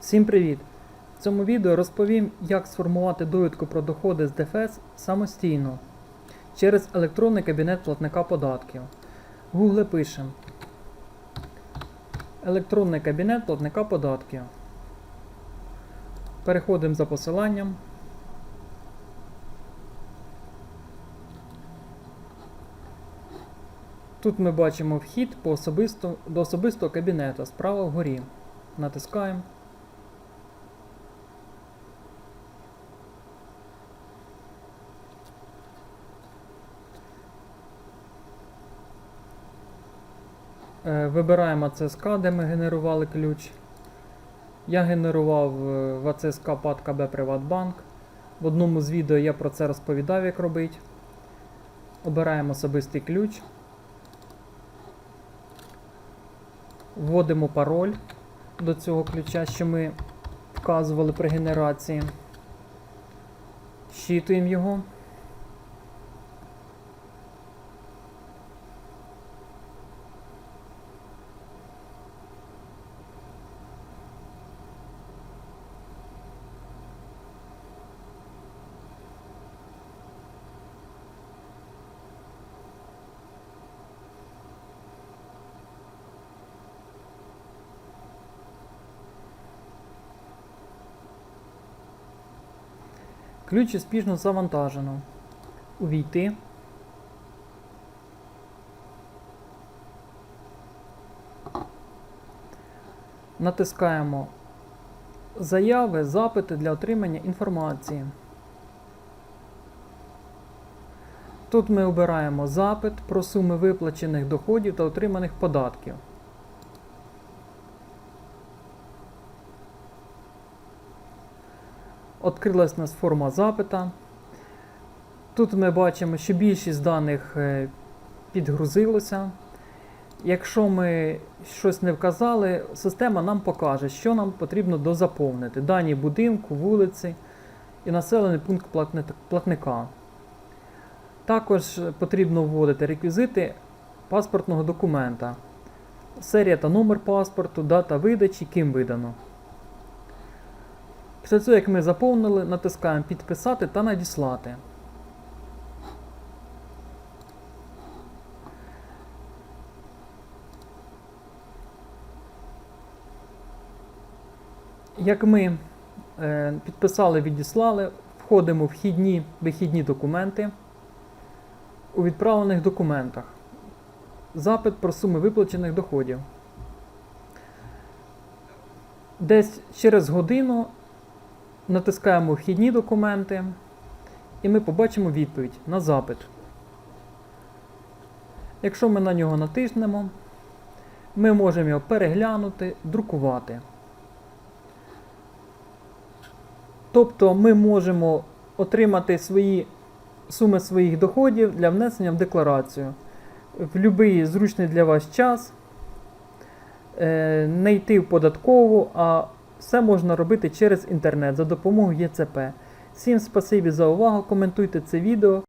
Всім привіт! В цьому відео розповім, як сформувати довідку про доходи з ДФС самостійно через електронний кабінет платника податків. В Google пишемо Електронний кабінет платника податків. Переходимо за посиланням. Тут ми бачимо вхід по особисто, до особистого кабінету справа вгорі. Натискаємо. Вибираємо АЦСК, де ми генерували ключ. Я генерував е, в АЦСК ПАД КБ Приватбанк. В одному з відео я про це розповідав, як робити. Обираємо особистий ключ. Вводимо пароль до цього ключа, що ми вказували при генерації. Щитуємо його. Ключ успішно завантажено. Увійти. Натискаємо Заяви, запити для отримання інформації. Тут ми обираємо запит про суми виплачених доходів та отриманих податків. Открилась у нас форма запита. Тут ми бачимо, що більшість даних е, підгрузилося. Якщо ми щось не вказали, система нам покаже, що нам потрібно дозаповнити. Дані будинку, вулиці і населений пункт платника. Також потрібно вводити реквізити паспортного документа, серія та номер паспорту, дата видачі, ким видано. Після цього, як ми заповнили, натискаємо підписати та надіслати. Як ми е, підписали, відіслали, входимо в вхідні, вихідні документи у відправлених документах. Запит про суми виплачених доходів. Десь через годину натискаємо вхідні документи, і ми побачимо відповідь на запит. Якщо ми на нього натиснемо, ми можемо його переглянути, друкувати. Тобто ми можемо отримати свої суми своїх доходів для внесення в декларацію в будь-який зручний для вас час, е, не йти в податкову, а все можна робити через інтернет за допомогою ЄЦП. Всім спасибі за увагу, коментуйте це відео.